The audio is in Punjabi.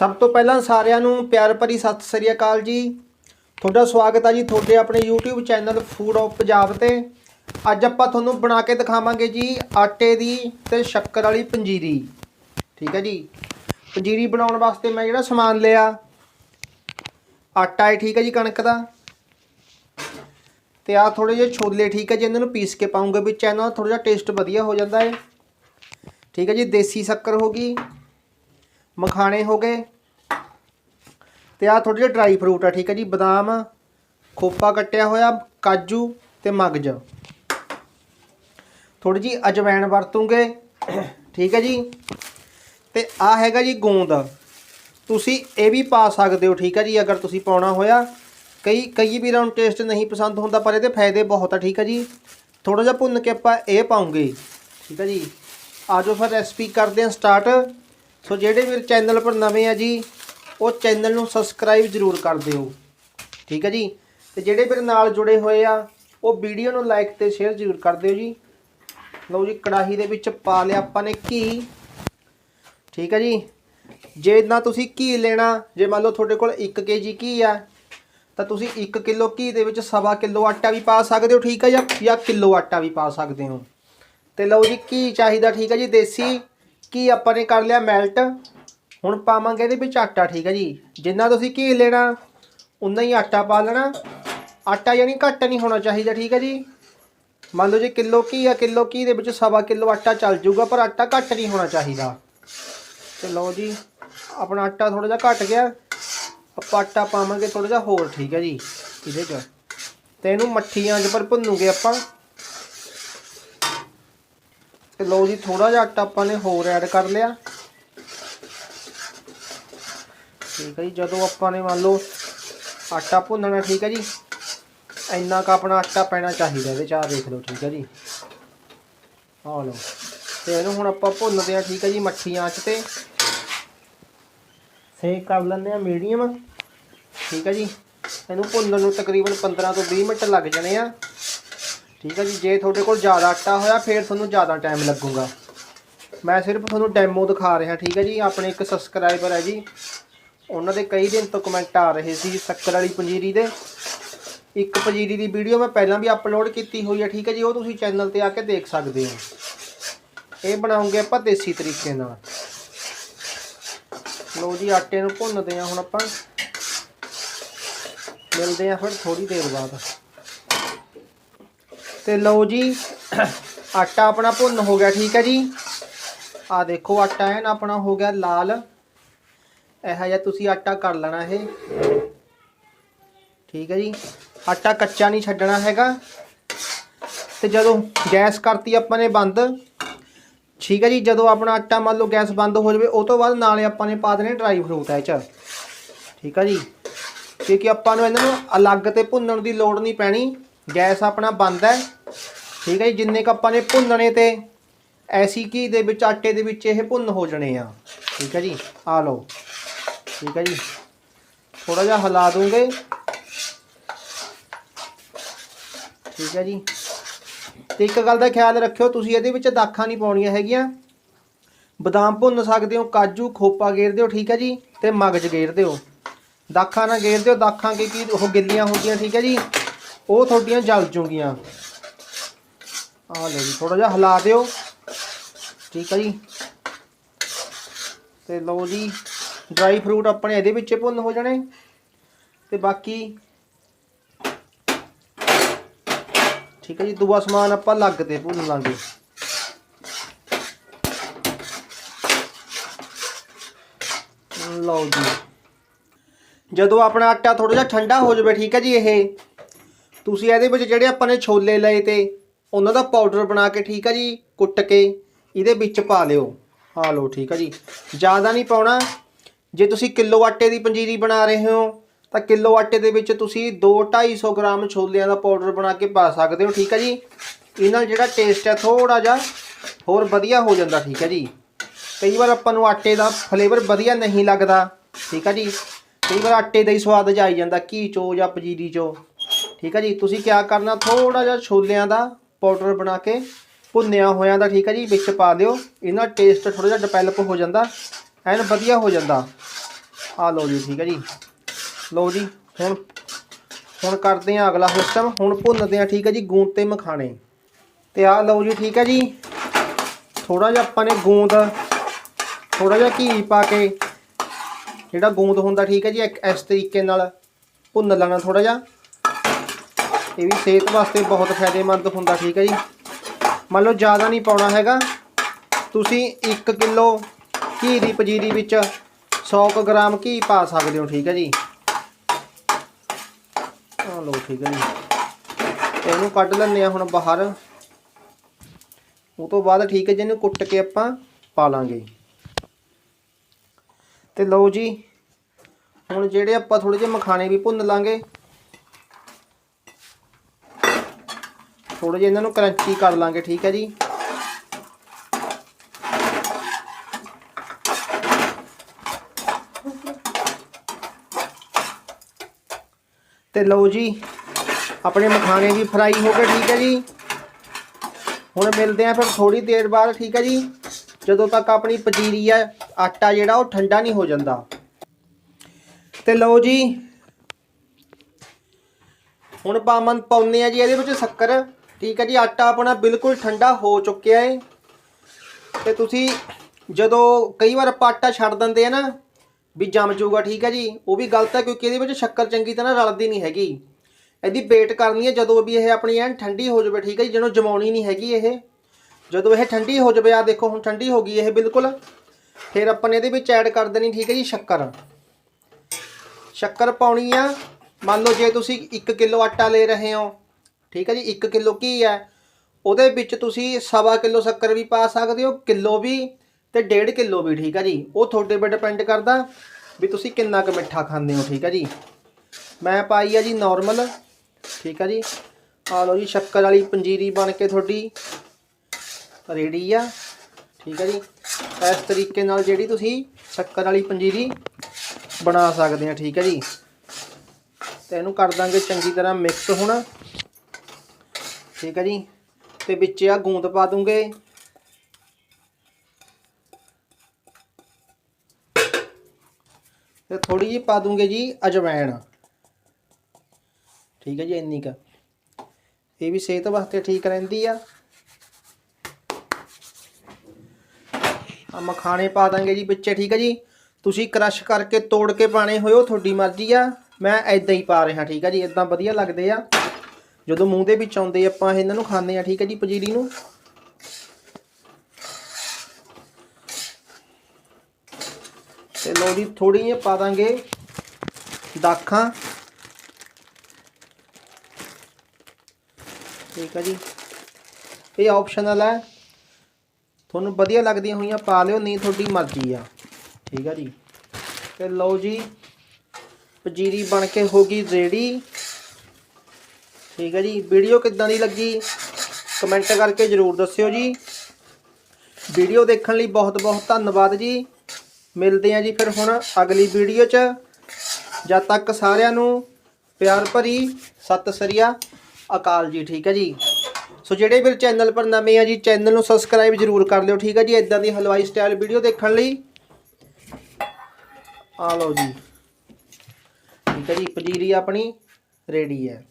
ਸਭ ਤੋਂ ਪਹਿਲਾਂ ਸਾਰਿਆਂ ਨੂੰ ਪਿਆਰ ਭਰੀ ਸਤਿ ਸ੍ਰੀ ਅਕਾਲ ਜੀ। ਤੁਹਾਡਾ ਸਵਾਗਤ ਹੈ ਜੀ ਤੁਹਾਡੇ ਆਪਣੇ YouTube channel food of Punjab ਤੇ। ਅੱਜ ਆਪਾਂ ਤੁਹਾਨੂੰ ਬਣਾ ਕੇ ਦਿਖਾਵਾਂਗੇ ਜੀ ਆਟੇ ਦੀ ਤੇ ਸ਼ੱਕਰ ਵਾਲੀ ਪੰਜੀਰੀ। ਠੀਕ ਹੈ ਜੀ? ਪੰਜੀਰੀ ਬਣਾਉਣ ਵਾਸਤੇ ਮੈਂ ਜਿਹੜਾ ਸਮਾਨ ਲਿਆ। ਆਟਾ ਹੈ, ਠੀਕ ਹੈ ਜੀ ਕਣਕ ਦਾ। ਤੇ ਆ ਥੋੜੇ ਜਿਹੇ ਛੋਲੇ, ਠੀਕ ਹੈ ਜੀ, ਇਹਨਾਂ ਨੂੰ ਪੀਸ ਕੇ ਪਾਉਂਗਾ ਵਿੱਚ। ਇਹਨਾਂ ਦਾ ਥੋੜਾ ਜਿਹਾ ਟੇਸਟ ਵਧੀਆ ਹੋ ਜਾਂਦਾ ਹੈ। ਠੀਕ ਹੈ ਜੀ, ਦੇਸੀ ਸ਼ੱਕਰ ਹੋ ਗਈ। ਮਖਾਣੇ ਹੋ ਗਏ। ਤੇ ਆ ਥੋੜੇ ਜਿਹਾ ਡਰਾਈ ਫਰੂਟ ਆ, ਠੀਕ ਹੈ ਜੀ। ਬਦਾਮ, ਖੋਪਾ ਕੱਟਿਆ ਹੋਇਆ, ਕਾਜੂ ਤੇ ਮਗਜ। ਥੋੜੀ ਜੀ ਅਜਵਾਇਣ ਵਰਤੂਗੇ, ਠੀਕ ਹੈ ਜੀ। ਤੇ ਆ ਹੈਗਾ ਜੀ ਗੋਂਦ। ਤੁਸੀਂ ਇਹ ਵੀ ਪਾ ਸਕਦੇ ਹੋ, ਠੀਕ ਹੈ ਜੀ, ਅਗਰ ਤੁਸੀਂ ਪਾਉਣਾ ਹੋਇਆ। ਕਈ ਕਈ ਵੀਰਾਂ ਨੂੰ ਟੇਸਟ ਨਹੀਂ ਪਸੰਦ ਹੁੰਦਾ, ਪਰ ਇਹਦੇ ਫਾਇਦੇ ਬਹੁਤ ਆ, ਠੀਕ ਹੈ ਜੀ। ਥੋੜਾ ਜਿਹਾ ਭੁੰਨ ਕੇ ਆਪਾਂ ਇਹ ਪਾਉਂਗੇ, ਠੀਕ ਹੈ ਜੀ। ਆਜੋ ਫਿਰ ਰੈਸਪੀ ਕਰਦੇ ਹਾਂ ਸਟਾਰਟ ਸੋ ਜਿਹੜੇ ਵੀਰ ਚੈਨਲ ਪਰ ਨਵੇਂ ਆ ਜੀ, ਉਹ ਚੈਨਲ ਨੂੰ ਸਬਸਕ੍ਰਾਈਬ ਜ਼ਰੂਰ ਕਰ ਦਿਓ। ਠੀਕ ਹੈ ਜੀ? ਤੇ ਜਿਹੜੇ ਵੀਰ ਨਾਲ ਜੁੜੇ ਹੋਏ ਆ, ਉਹ ਵੀਡੀਓ ਨੂੰ ਲਾਈਕ ਤੇ ਸ਼ੇਅਰ ਜ਼ਰੂਰ ਕਰ ਦਿਓ ਜੀ। ਲਓ ਜੀ, ਕੜਾਹੀ ਦੇ ਵਿੱਚ ਪਾ ਲਿਆ ਆਪਾਂ ਨੇ ਘੀ। ਠੀਕ ਹੈ ਜੀ? ਜੇ ਨਾ ਤੁਸੀਂ ਘੀ ਲੈਣਾ, ਜੇ ਮੰਨ ਲਓ ਤੁਹਾਡੇ ਕੋਲ 1 ਕੇਜੀ ਘੀ ਆ, ਤਾਂ ਤੁਸੀਂ 1 ਕਿਲੋ ਘੀ ਦੇ ਵਿੱਚ ਸਵਾ ਕਿਲੋ ਆਟਾ ਵੀ ਪਾ ਸਕਦੇ ਹੋ, ਠੀਕ ਹੈ ਜਾਂ ਜਾਂ ਕਿਲੋ ਆਟਾ ਵੀ ਪਾ ਸਕਦੇ ਹੋ। ਤੇ ਲਓ ਜੀ, ਘੀ ਚਾਹੀਦਾ, ਠੀਕ ਹੈ ਜੀ? ਦੇਸੀ ਘੀ ਆਪਾਂ ਨੇ ਕਰ ਲਿਆ ਮੈਲਟ ਹੁਣ ਪਾਵਾਂਗੇ ਇਹਦੇ ਵਿੱਚ ਆਟਾ, ਠੀਕ ਹੈ ਜੀ। ਜਿੰਨਾ ਤੁਸੀਂ ਘੀ ਲੈਣਾ, ਉਨਾ ਹੀ ਆਟਾ ਪਾ ਲੈਣਾ। ਆਟਾ ਯਾਨੀ ਘੱਟ ਨਹੀਂ ਹੋਣਾ ਚਾਹੀਦਾ, ਠੀਕ ਹੈ ਜੀ। ਮੰਨ ਲਓ ਜੇ ਕਿਲੋ ਘੀ ਆ, ਕਿਲੋ ਘੀ ਦੇ ਵਿੱਚ ਸਵਾ ਕਿਲੋ ਆਟਾ ਚੱਲ ਜਾਊਗਾ, ਪਰ ਆਟਾ ਘੱਟ ਨਹੀਂ ਹੋਣਾ ਚਾਹੀਦਾ। ਤੇ ਲਓ ਜੀ, ਆਪਣਾ ਆਟਾ ਥੋੜਾ ਜਿਹਾ ਘੱਟ ਗਿਆ। ਆਪਾਂ ਆਟਾ ਪਾਵਾਂਗੇ ਥੋੜਾ ਜਿਹਾ ਹੋਰ, ਠੀਕ ਹੈ ਜੀ, ਇਹਦੇ 'ਚ। ਤੇ ਇਹਨੂੰ ਮੱਠੀਆਂ 'ਚ ਪਰ ਭੁੰਨੂਗੇ ਆਪਾਂ। ਤੇ ਲਓ ਜੀ ਥੋੜਾ ਜਿਹਾ ਆਟਾ ਆਪਾਂ ਨੇ ਹੋਰ ਐਡ ਕਰ ਲਿਆ। ਠੀਕ ਹੈ ਜੀ, ਜਦੋਂ ਆਪਾਂ ਨੇ ਮੰਨ ਲਓ ਆਟਾ ਭੁੰਨਣਾ, ਠੀਕ ਹੈ ਜੀ, ਇੰਨਾ ਕ ਆਪਣਾ ਆਟਾ ਪੈਣਾ ਚਾਹੀਦਾ ਇਹਦੇ ਚਾਹ ਦੇਖ ਲਓ, ਠੀਕ ਹੈ ਜੀ। ਆ ਲਓ, ਤੇ ਇਹਨੂੰ ਹੁਣ ਆਪਾਂ ਭੁੰਨਦੇ ਆ ਠੀਕ ਹੈ ਜੀ, ਮੱਠੀ ਆਂਚ ਤੇ। ਸੇਕ ਕਰ ਲੈਂਦੇ ਆ ਮੀਡੀਅਮ ਠੀਕ ਹੈ ਜੀ, ਇਹਨੂੰ ਭੁੰਨਣ ਨੂੰ ਤਕਰੀਬਨ 15 ਤੋਂ 20 ਮਿੰਟ ਲੱਗ ਜਾਣੇ ਆ। ਠੀਕ ਹੈ ਜੀ, ਜੇ ਤੁਹਾਡੇ ਕੋਲ ਜ਼ਿਆਦਾ ਆਟਾ ਹੋਇਆ, ਫਿਰ ਤੁਹਾਨੂੰ ਜ਼ਿਆਦਾ ਟਾਈਮ ਲੱਗੂਗਾ। ਮੈਂ ਸਿਰਫ ਤੁਹਾਨੂੰ ਡੈਮੋ ਦਿਖਾ ਰਿਹਾ, ਠੀਕ ਹੈ ਜੀ, ਆਪਣੇ ਇੱਕ ਸਬਸਕ੍ਰਾਈਬਰ ਹੈ ਜੀ। ਉਹਨਾਂ ਦੇ ਕਈ ਦਿਨ ਤੋਂ ਕਮੈਂਟ ਆ ਰਹੇ ਸੀ ਸ਼ੱਕਰ ਵਾਲੀ ਪੰਜੀਰੀ ਦੇ। ਇੱਕ ਪੰਜੀਰੀ ਦੀ ਵੀਡੀਓ ਮੈਂ ਪਹਿਲਾਂ ਵੀ ਅਪਲੋਡ ਕੀਤੀ ਹੋਈ ਹੈ ਠੀਕ ਹੈ ਜੀ, ਉਹ ਤੁਸੀਂ ਚੈਨਲ ਤੇ ਆ ਕੇ ਦੇਖ ਸਕਦੇ ਹੋ। ਇਹ ਬਣਾਉਂਗੇ ਆਪਾਂ ਦੇਸੀ ਤਰੀਕੇ ਨਾਲ। ਲੋ ਜੀ, ਆਟੇ ਨੂੰ ਭੁੰਨਦੇ ਆ ਹੁਣ ਆਪਾਂ। ਮਿਲਦੇ ਆ ਫਿਰ ਥੋੜੀ ਦੇਰ ਬਾਅਦ। ਤੇ ਲਓ ਜੀ, ਆਟਾ ਆਪਣਾ ਭੁੰਨ ਹੋ ਗਿਆ, ਠੀਕ ਹੈ ਜੀ। ਆ ਦੇਖੋ, ਆਟਾ ਐਨ ਆਪਣਾ ਹੋ ਗਿਆ ਲਾਲ। ਇਹੋ ਜਿਹਾ ਤੁਸੀਂ ਆਟਾ ਕਰ ਲੈਣਾ ਇਹ। ਠੀਕ ਹੈ ਜੀ। ਆਟਾ ਕੱਚਾ ਨਹੀਂ ਛੱਡਣਾ ਹੈਗਾ। ਤੇ ਜਦੋਂ ਗੈਸ ਕਰਤੀ ਆਪਾਂ ਨੇ ਬੰਦ, ਠੀਕ ਹੈ ਜੀ, ਜਦੋਂ ਆਪਣਾ ਆਟਾ ਮੰਨ ਲਓ ਗੈਸ ਬੰਦ ਹੋ ਜਾਵੇ, ਉਹ ਤੋਂ ਬਾਅਦ ਨਾਲੇ ਆਪਾਂ ਨੇ ਪਾ ਦੇਣੇ ਡਰਾਈ ਫਰੂਟ ਇਹ ਚ। ਠੀਕ ਹੈ ਜੀ। ਕਿਉਂਕਿ ਆਪਾਂ ਨੂੰ ਇਹਨਾਂ ਨੂੰ ਅਲੱਗ ਤੇ ਭੁੰਨਣ ਦੀ ਲੋੜ ਨਹੀਂ ਪੈਣੀ। ਗੈਸ ਆਪਣਾ ਬੰਦ ਹੈ। ਠੀਕ ਹੈ ਜੀ, ਜਿੰਨੇ ਕ ਆਪਾਂ ਨੇ ਭੁੰਨਣੇ ਤੇ, ਐਸੀ ਘੀ ਦੇ ਵਿੱਚ, ਆਟੇ ਦੇ ਵਿੱਚ ਇਹ ਭੁੰਨ ਹੋ ਜਣੇ ਆ। ਠੀਕ ਹੈ ਜੀ, ਆ ਲਓ। ਠੀਕ ਹੈ ਜੀ ਥੋੜਾ ਜਿਹਾ ਹਿਲਾ ਦੂੰਗੇ। ਠੀਕ ਹੈ ਜੀ, ਤੇ ਇੱਕ ਗੱਲ ਦਾ ਖਿਆਲ ਰੱਖਿਓ, ਤੁਸੀਂ ਇਹਦੇ ਵਿੱਚ ਦਾਖਾਂ ਨਹੀਂ ਪਾਉਣੀਆਂ ਹੈਗੀਆਂ। ਬਦਾਮ ਭੁੰਨ ਸਕਦੇ ਹੋ, ਕਾਜੂ, ਖੋਪਾ ਗੇਰ ਦਿਓ, ਠੀਕ ਹੈ ਜੀ, ਤੇ ਮਗਜ ਗੇਰ ਦਿਓ। ਦਾਖਾਂ ਨਾ ਗੇਰ ਦਿਓ, ਦਾਖਾਂ ਕੀ ਕੀ ਉਹ ਗਿੱਲੀਆਂ ਹੁੰਦੀਆਂ ਠੀਕ ਹੈ ਜੀ। ਉਹ ਤੁਹਾਡੀਆਂ ਜਲ ਜੂਗੀਆਂ ਆ ਲਓ ਜੀ ਥੋੜਾ ਜਿਹਾ ਹਿਲਾ ਦਿਓ। ਠੀਕ ਹੈ ਜੀ। ਤੇ ਲਓ ਜੀ ਡਰਾਈ ਫਰੂਟ ਆਪਣੇ ਇਹਦੇ ਵਿੱਚ ਭੁੰਨ ਹੋ ਜਾਣੇ। ਤੇ ਬਾਕੀ ਠੀਕ ਹੈ ਜੀ, ਦੂਆ ਸਮਾਨ ਆਪਾਂ ਲੱਗ ਤੇ ਭੁੰਨ ਲਾਂਗੇ। ਲਓ ਜੀ। ਜਦੋਂ ਆਪਣਾ ਆਟਾ ਥੋੜਾ ਜਿਹਾ ਠੰਡਾ ਹੋ ਜਾਵੇ, ਠੀਕ ਹੈ ਜੀ, ਇਹ ਤੁਸੀਂ ਇਹਦੇ ਵਿੱਚ ਜਿਹੜੇ ਆਪਾਂ ਨੇ ਛੋਲੇ ਲਏ ਤੇ, ਉਹਨਾਂ ਦਾ ਪਾਊਡਰ ਬਣਾ ਕੇ ਠੀਕ ਆ ਜੀ, ਕੁੱਟ ਕੇ, ਇਹਦੇ ਵਿੱਚ ਪਾ ਲਿਓ। ਆ ਲਓ, ਠੀਕ ਆ ਜੀ। ਜ਼ਿਆਦਾ ਨਹੀਂ ਪਾਉਣਾ। ਜੇ ਤੁਸੀਂ ਕਿਲੋ ਆਟੇ ਦੀ ਪੰਜੀਰੀ ਬਣਾ ਰਹੇ ਹੋ, ਤਾਂ ਕਿਲੋ ਆਟੇ ਦੇ ਵਿੱਚ ਤੁਸੀਂ 2-250 ਗ੍ਰਾਮ ਛੋਲਿਆਂ ਦਾ ਪਾਊਡਰ ਬਣਾ ਕੇ ਪਾ ਸਕਦੇ ਹੋ, ਠੀਕ ਆ ਜੀ। ਇਹ ਨਾਲ ਜਿਹੜਾ ਟੇਸਟ ਹੈ ਥੋੜਾ ਜਿਹਾ ਹੋਰ ਵਧੀਆ ਹੋ ਜਾਂਦਾ, ਠੀਕ ਹੈ ਜੀ। ਕਈ ਵਾਰ ਆਪਾਂ ਨੂੰ ਆਟੇ ਦਾ ਫਲੇਵਰ ਵਧੀਆ ਨਹੀਂ ਲੱਗਦਾ, ਠੀਕ ਹੈ ਜੀ। ਕਈ ਵਾਰ ਆਟੇ ਦਾ ਹੀ ਸਵਾਦ ਜਾਈ ਜਾਂਦਾ, ਘੀ ਚੋ ਜਾਂ ਪੰਜੀਰੀ ਚੋ। ਠੀਕ ਹੈ ਜੀ? ਤੁਸੀਂ ਕੀ ਕਰਨਾ? ਥੋੜਾ ਜਿਹਾ ਛੋਲਿਆਂ ਦਾ ਪਾਊਡਰ ਬਣਾ ਕੇ ਭੁੰਨਿਆ ਹੋਇਆਂ ਦਾ, ਠੀਕ ਹੈ ਜੀ? ਵਿੱਚ ਪਾ ਦਿਓ। ਇਹਨਾਂ ਟੇਸਟ ਥੋੜਾ ਜਿਹਾ ਡਿਵੈਲਪ ਹੋ ਜਾਂਦਾ। ਐਨ ਵਧੀਆ ਹੋ ਜਾਂਦਾ। ਆ ਲਓ ਜੀ, ਠੀਕ ਹੈ ਜੀ? ਲਓ ਜੀ, ਹੁਣ ਹੁਣ ਕਰਦੇ ਆ ਅਗਲਾ ਸਿਸਟਮ ਹੁਣ ਭੁੰਨਦੇ ਆ ਠੀਕ ਹੈ ਜੀ? ਗੂੰਦ ਤੇ ਮਖਾਣੇ। ਤੇ ਆ ਲਓ ਜੀ, ਠੀਕ ਹੈ ਜੀ? ਥੋੜਾ ਜਿਹਾ ਆਪਾਂ ਨੇ ਗੂੰਦ ਥੋੜਾ ਜਿਹਾ ਘੀ ਪਾ ਕੇ ਜਿਹੜਾ ਗੂੰਦ ਹੁੰਦਾ, ਠੀਕ ਹੈ ਜੀ? ਇੱਕ ਇਸ ਤਰੀਕੇ ਨਾਲ ਭੁੰਨ ਲੈਣਾ ਥੋੜਾ ਜਿਹਾ। ਇਹ ਵੀ ਸਿਹਤ ਵਾਸਤੇ ਬਹੁਤ ਫਾਇਦੇਮੰਦ ਹੁੰਦਾ, ਠੀਕ ਹੈ ਜੀ। ਮੰਨ ਲਓ ਜ਼ਿਆਦਾ ਨਹੀਂ ਪਾਉਣਾ ਹੈਗਾ। ਤੁਸੀਂ 1 ਕਿਲੋ ਘੀ ਦੀ ਪਜੀਰੀ ਵਿੱਚ 100 ਕੁ ਗ੍ਰਾਮ ਘੀ ਪਾ ਸਕਦੇ ਹੋ, ਠੀਕ ਹੈ ਜੀ। ਆ ਲਓ, ਠੀਕ ਹੈ ਜੀ। ਇਹਨੂੰ ਕੱਢ ਲੈਂਦੇ ਆ ਹੁਣ ਬਾਹਰ। ਉਹ ਤੋਂ ਬਾਅਦ ਠੀਕ ਹੈ ਜਿਹਨੂੰ ਕੁੱਟ ਕੇ ਆਪਾਂ ਪਾ ਲਾਂਗੇ। ਤੇ ਲਓ ਜੀ, ਹੁਣ ਜਿਹੜੇ ਆਪਾਂ ਥੋੜੇ ਜਿਹੇ ਮਖਾਣੇ ਵੀ ਭੁੰਨ ਲਾਂਗੇ ਥੋੜੇ ਜਿਹੇ ਇਹਨਾਂ ਨੂੰ ਕਰੰਚੀ ਕਰ ਲਾਂਗੇ, ਠੀਕ ਹੈ ਜੀ? ਤੇ ਲਓ ਜੀ, ਆਪਣੇ ਮਖਾਣੇ ਵੀ ਫਰਾਈ ਹੋ ਗਏ ਠੀਕ ਹੈ ਜੀ? ਹੁਣ ਮਿਲਦੇ ਆ ਫਿਰ ਥੋੜੀ ਦੇਰ ਬਾਅਦ, ਠੀਕ ਹੈ ਜੀ? ਜਦੋਂ ਤੱਕ ਆਪਣੀ ਪਜੀਰੀ ਆ ਆਟਾ ਜਿਹੜਾ ਉਹ ਠੰਡਾ ਨਹੀਂ ਹੋ ਜਾਂਦਾ। ਤੇ ਲਓ ਜੀ, ਹੁਣ ਪਾਮਨ ਪਾਉਨੇ ਆ ਜੀ, ਇਹਦੇ ਵਿੱਚ ਸ਼ੱਕਰ। ਠੀਕ ਹੈ ਜੀ, ਆਟਾ ਆਪਣਾ ਬਿਲਕੁਲ ਠੰਡਾ ਹੋ ਚੁੱਕਿਆ ਹੈ ਤੇ ਤੁਸੀਂ ਜਦੋਂ ਕਈ ਵਾਰ ਆਪਾਂ ਆਟਾ ਛੱਡ ਦਿੰਦੇ ਆ ਨਾ, ਵੀ ਜੰਮ ਜਾਊਗਾ, ਠੀਕ ਹੈ ਜੀ, ਉਹ ਵੀ ਗਲਤ ਹੈ, ਕਿਉਂਕਿ ਇਹਦੇ ਵਿੱਚ ਸ਼ੱਕਰ ਚੰਗੀ ਤਰ੍ਹਾਂ ਰਲਦੀ ਨਹੀਂ ਹੈਗੀ। ਇਹਦੀ ਵੇਟ ਕਰਨੀ ਹੈ, ਜਦੋਂ ਵੀ ਇਹ ਆਪਣੀ ਐਨ ਠੰਡੀ ਹੋ ਜਾਵੇ, ਠੀਕ ਹੈ ਜੀ ਜਦੋਂ ਜਮਾਉਣੀ ਨਹੀਂ ਹੈਗੀ ਇਹ। ਜਦੋਂ ਇਹ ਠੰਡੀ ਹੋ ਜਾਵੇ ਆ ਦੇਖੋ, ਹੁਣ ਠੰਡੀ ਹੋ ਗਈ ਇਹ ਬਿਲਕੁਲ। ਫਿਰ ਆਪਾਂ ਨੇ ਇਹਦੇ ਵਿੱਚ ਐਡ ਕਰ ਦੇਣੀ, ਠੀਕ ਹੈ ਜੀ, ਸ਼ੱਕਰ। ਸ਼ੱਕਰ ਪਾਉਣੀ ਆ। ਮੰਨ ਲਓ ਜੇ ਤੁਸੀਂ 1 ਕਿਲੋ ਆਟਾ ਲੈ ਰਹੇ ਹੋ ਠੀਕ ਹੈ ਜੀ 1 ਕਿਲੋ ਕੀ ਹੈ। ਉਹਦੇ ਵਿੱਚ ਤੁਸੀਂ ਸਵਾ ਕਿਲੋ ਸ਼ੱਕਰ ਵੀ ਪਾ ਸਕਦੇ ਹੋ, ਕਿਲੋ ਵੀ ਤੇ 1.5 ਕਿਲੋ ਵੀ, ਠੀਕ ਹੈ ਜੀ। ਉਹ ਤੁਹਾਡੇ 'ਤੇ ਡਿਪੈਂਡ ਕਰਦਾ ਵੀ ਤੁਸੀਂ ਕਿੰਨਾ ਕੁ ਮਿੱਠਾ ਖਾਂਦੇ ਹੋ, ਠੀਕ ਹੈ ਜੀ। ਮੈਂ ਪਾਈ ਆ ਜੀ ਨਾਰਮਲ ਠੀਕ ਹੈ ਜੀ। ਆ ਲਓ ਜੀ, ਸ਼ੱਕਰ ਵਾਲੀ ਪੰਜੀਰੀ ਬਣ ਕੇ ਤੁਹਾਡੀ ਰੈਡੀ ਆ, ਠੀਕ ਹੈ ਜੀ। ਇਸ ਤਰੀਕੇ ਨਾਲ ਜਿਹੜੀ ਤੁਸੀਂ ਸ਼ੱਕਰ ਵਾਲੀ ਪੰਜੀਰੀ ਬਣਾ ਸਕਦੇ ਆ, ਠੀਕ ਹੈ ਜੀ। ਤੇ ਇਹਨੂੰ ਕਰ ਦਾਂਗੇ ਚੰਗੀ ਤਰ੍ਹਾਂ ਮਿਕਸ ਹੁਣ। ਠੀਕ ਹੈ ਜੀ। ਤੇ ਵਿੱਚ ਆ ਗੂੰਦ ਪਾ ਦੂੰਗੇ। ਤੇ ਥੋੜੀ ਜਿਹੀ ਪਾ ਦੂੰਗੇ ਜੀ ਅਜਵਾਇਣ ਠੀਕ ਹੈ ਜੀ, ਇੰਨੀ ਕ। ਇਹ ਵੀ ਸਿਹਤ ਵਾਸਤੇ ਠੀਕ ਰਹਿੰਦੀ ਆ। ਆ ਮਖਾਣੇ ਪਾ ਦਾਂਗੇ ਜੀ ਵਿੱਚ ਠੀਕ ਹੈ ਜੀ। ਤੁਸੀਂ ਕ੍ਰਸ਼ ਕਰਕੇ ਤੋੜ ਕੇ ਪਾਣੇ ਹੋਇਓ ਤੁਹਾਡੀ ਮਰਜ਼ੀ ਆ। ਮੈਂ ਐਦਾਂ ਹੀ ਪਾ ਰਿਹਾ, ਠੀਕ ਹੈ ਜੀ। ਇਦਾਂ ਵਧੀਆ ਲੱਗਦੇ ਆ। ਜਦੋਂ ਮੂੰਹ ਦੇ ਵਿੱਚ ਆਉਂਦੇ ਆਪਾਂ ਇਹਨਾਂ ਨੂੰ ਖਾਂਦੇ ਆ ਠੀਕ ਹੈ ਜੀ ਪਜੀਰੀ ਨੂੰ? ਤੇ ਲੋ ਜੀ ਥੋੜੀ ਜਿਹੀ ਪਾ ਦਾਂਗੇ ਦਾਖਾਂ। ਠੀਕ ਹੈ ਜੀ। ਇਹ ਆਪਸ਼ਨਲ ਹੈ। ਤੁਹਾਨੂੰ ਵਧੀਆ ਲੱਗਦੀਆਂ ਹੋਈਆਂ ਪਾ ਲਿਓ, ਨਹੀਂ ਤੁਹਾਡੀ ਮਰਜ਼ੀ ਆ। ਠੀਕ ਆ ਜੀ। ਤੇ ਲਓ ਜੀ, ਪਜੀਰੀ ਬਣ ਕੇ ਹੋ ਗਈ ਰੈਡੀ। ਠੀਕ ਹੈ ਜੀ। ਵੀਡੀਓ ਕਿੱਦਾਂ ਦੀ ਲੱਗੀ? ਕਮੈਂਟ ਕਰਕੇ ਜਰੂਰ ਦੱਸਿਓ ਜੀ। ਵੀਡੀਓ ਦੇਖਣ ਲਈ ਬਹੁਤ ਬਹੁਤ ਧੰਨਵਾਦ ਜੀ। ਮਿਲਦੇ ਆ ਜੀ ਫਿਰ ਹੁਣ ਅਗਲੀ ਵੀਡੀਓ 'ਚ। ਜਦ ਤੱਕ ਸਾਰਿਆਂ ਨੂੰ ਪਿਆਰ ਭਰੀ ਸਤਿ ਸ੍ਰੀ ਅਕਾਲ ਜੀ, ਠੀਕ ਹੈ ਜੀ। ਸੋ ਜਿਹੜੇ ਵੀ ਚੈਨਲ ਪਰ ਨਵੇਂ ਆ ਜੀ, ਚੈਨਲ ਨੂੰ ਸਬਸਕ੍ਰਾਈਬ ਜਰੂਰ ਕਰ ਲਿਓ, ਠੀਕ ਹੈ ਜੀ। ਇਦਾਂ ਦੀ ਹਲਵਾਈ ਸਟਾਈਲ ਵੀਡੀਓ ਦੇਖਣ ਲਈ। ਆ ਲਓ ਜੀ। ਠੀਕ ਹੈ ਜੀ ਪਜੀਰੀ ਆਪਣੀ ਰੈਡੀ ਹੈ।